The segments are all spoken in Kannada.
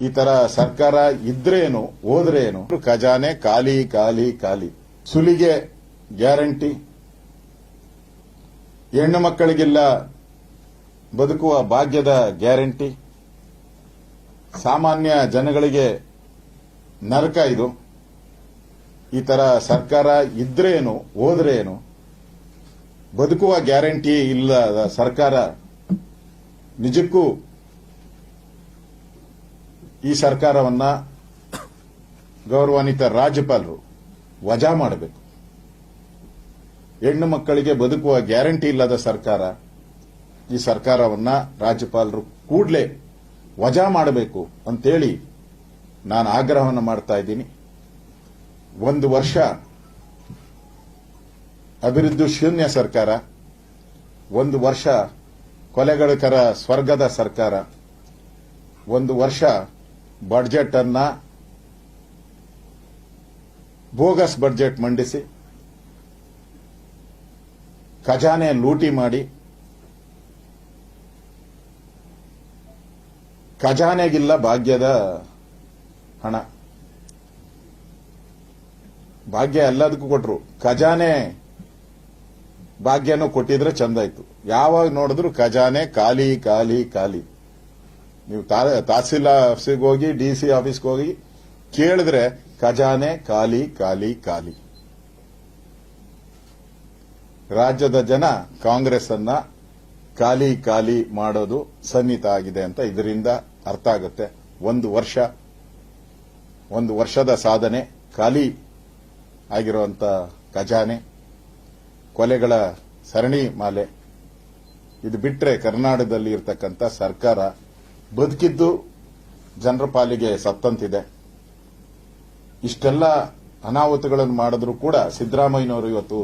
ಈ ತರ ಸರ್ಕಾರ ಇದ್ರೇನು ಏನು ಖಜಾನೆ ಖಾಲಿ ಖಾಲಿ ಖಾಲಿ. ಸುಲಿಗೆ ಗ್ಯಾರಂಟಿ. ಹೆಣ್ಣು ಮಕ್ಕಳಿಗೆಲ್ಲ ಬದುಕುವ ಭಾಗ್ಯದ ಗ್ಯಾರಂಟಿ. ಸಾಮಾನ್ಯ ಜನಗಳಿಗೆ ನರಕ ಇದು. ಈ ತರ ಸರ್ಕಾರ ಇದ್ರೇನು ಏನು ಬದುಕುವ ಗ್ಯಾರಂಟಿ ಇಲ್ಲದ ಸರ್ಕಾರ ನಿಜಕ್ಕೂ ಈ ಸರ್ಕಾರವನ್ನ ಗೌರವಾನ್ವಿತ ರಾಜ್ಯಪಾಲರು ವಜಾ ಮಾಡಬೇಕು. ಹೆಣ್ಣು ಮಕ್ಕಳಿಗೆ ಬದುಕುವ ಗ್ಯಾರಂಟಿ ಇಲ್ಲದ ಸರ್ಕಾರ, ಈ ಸರ್ಕಾರವನ್ನ ರಾಜ್ಯಪಾಲರು ಕೂಡಲೇ ವಜಾ ಮಾಡಬೇಕು ಅಂತೇಳಿ ನಾನು ಆಗ್ರಹವನ್ನು ಮಾಡ್ತಾ ಇದ್ದೀನಿ. ಒಂದು ವರ್ಷ ಅಭಿವೃದ್ಧಿ ಶೂನ್ಯ ಸರ್ಕಾರ, ಒಂದು ವರ್ಷ ಕೊಲೆಗಳಕರ ಸ್ವರ್ಗದ ಸರ್ಕಾರ, ಒಂದು ವರ್ಷ ಬಡ್ಜೆಟ್ ಅನ್ನ ಬೋಗಸ್ ಬಡ್ಜೆಟ್ ಮಂಡಿಸಿ, ಖಜಾನೆ ಲೂಟಿ ಮಾಡಿ, ಖಜಾನೆಗಿಲ್ಲ ಭಾಗ್ಯದ ಹಣ. ಭಾಗ್ಯ ಎಲ್ಲದಕ್ಕೂ ಕೊಟ್ರು. ಖಜಾನೆ ಭಾಗ್ಯನೂ ಕೊಟ್ಟಿದ್ರೆ ಚೆಂದ ಇತ್ತು. ಯಾವಾಗ ನೋಡಿದ್ರು ಖಜಾನೆ ಖಾಲಿ ಖಾಲಿ ಖಾಲಿ. ನೀವು ತಹಸೀಲ್ ಆಫೀಸ್ಗೆ ಹೋಗಿ, ಡಿ ಸಿ ಆಫೀಸ್ಗೆ ಹೋಗಿ, ಕೇಳಿದ್ರೆ ಖಜಾನೆ ಖಾಲಿ ಖಾಲಿ ಖಾಲಿ. ರಾಜ್ಯದ ಜನ ಕಾಂಗ್ರೆಸ್ ಅನ್ನ ಖಾಲಿ ಖಾಲಿ ಮಾಡೋದು ಸನ್ನಿಹಿತ ಆಗಿದೆ ಅಂತ ಇದರಿಂದ ಅರ್ಥ ಆಗುತ್ತೆ. ಒಂದು ವರ್ಷ, ಒಂದು ವರ್ಷದ ಸಾಧನೆ, ಖಾಲಿ ಆಗಿರುವಂತ ಖಜಾನೆ, ಕೊಲೆಗಳ ಸರಣಿ ಮಾಲೆ. ಇದು ಬಿಟ್ರೆ ಕರ್ನಾಟಕದಲ್ಲಿ ಇರತಕ್ಕಂಥ ಸರ್ಕಾರ ಬದುಕಿದ್ದು ಜನರ ಪಾಲಿಗೆ ಸತ್ತಂತಿದೆ. ಇಷ್ಟೆಲ್ಲ ಅನಾಹುತಗಳನ್ನು ಮಾಡಿದ್ರೂ ಕೂಡ ಸಿದ್ದರಾಮಯ್ಯನವರು ಇವತ್ತು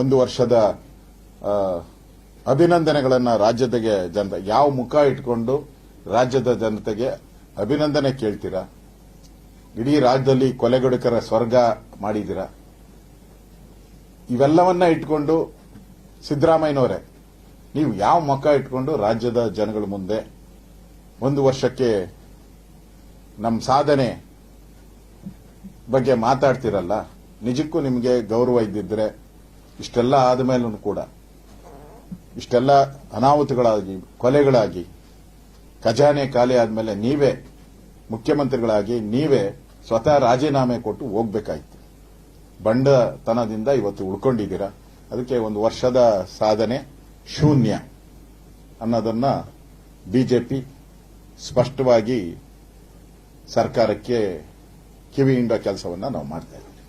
ಒಂದು ವರ್ಷದ ಅಭಿನಂದನೆಗಳನ್ನು ರಾಜ್ಯದಗೆ ರಾಜ್ಯದ ಜನತೆ ಯಾವ ಮುಖ ಇಟ್ಕೊಂಡು ರಾಜ್ಯದ ಜನತೆಗೆ ಅಭಿನಂದನೆ ಕೇಳ್ತೀರಾ? ಇಡೀ ರಾಜ್ಯದಲ್ಲಿ ಕೊಲೆಗಡುಕರ ಸ್ವರ್ಗ ಮಾಡಿದ್ದೀರಾ? ಇವೆಲ್ಲವನ್ನ ಇಟ್ಕೊಂಡು ಸಿದ್ದರಾಮಯ್ಯನವರೇ, ನೀವು ಯಾವ ಮುಖ ಇಟ್ಕೊಂಡು ರಾಜ್ಯದ ಜನಗಳ ಮುಂದೆ ಒಂದು ವರ್ಷಕ್ಕೆ ನಮ್ಮ ಸಾಧನೆ ಬಗ್ಗೆ ಮಾತಾಡ್ತಿರಲ್ಲ, ನಿಜಕ್ಕೂ ನಿಮಗೆ ಗೌರವ ಇದ್ದಿದ್ರೆ ಇಷ್ಟೆಲ್ಲ ಆದ ಮೇಲೂ ಕೂಡ, ಇಷ್ಟೆಲ್ಲ ಅನಾಹುತಗಳಾಗಿ, ಕೊಲೆಗಳಾಗಿ, ಖಜಾನೆ ಖಾಲಿ ಆದಮೇಲೆ ನೀವೇ ಮುಖ್ಯಮಂತ್ರಿಗಳಾಗಿ ನೀವೇ ಸ್ವತಃ ರಾಜೀನಾಮೆ ಕೊಟ್ಟು ಹೋಗ್ಬೇಕಾಯ್ತು. ಬಂಡತನದಿಂದ ಇವತ್ತು ಉಳ್ಕೊಂಡಿದ್ದೀರಾ? ಅದಕ್ಕೆ ಒಂದು ವರ್ಷದ ಸಾಧನೆ ಶೂನ್ಯ ಅನ್ನೋದನ್ನ ಬಿಜೆಪಿ ಸ್ಪಷ್ಟವಾಗಿ ಸರ್ಕಾರಕ್ಕೆ ಕಿವಿಯಿಂದ ಕೆಲಸವನ್ನ ನಾವು ಮಾಡ್ತಾ ಇದ್ದೀವಿ.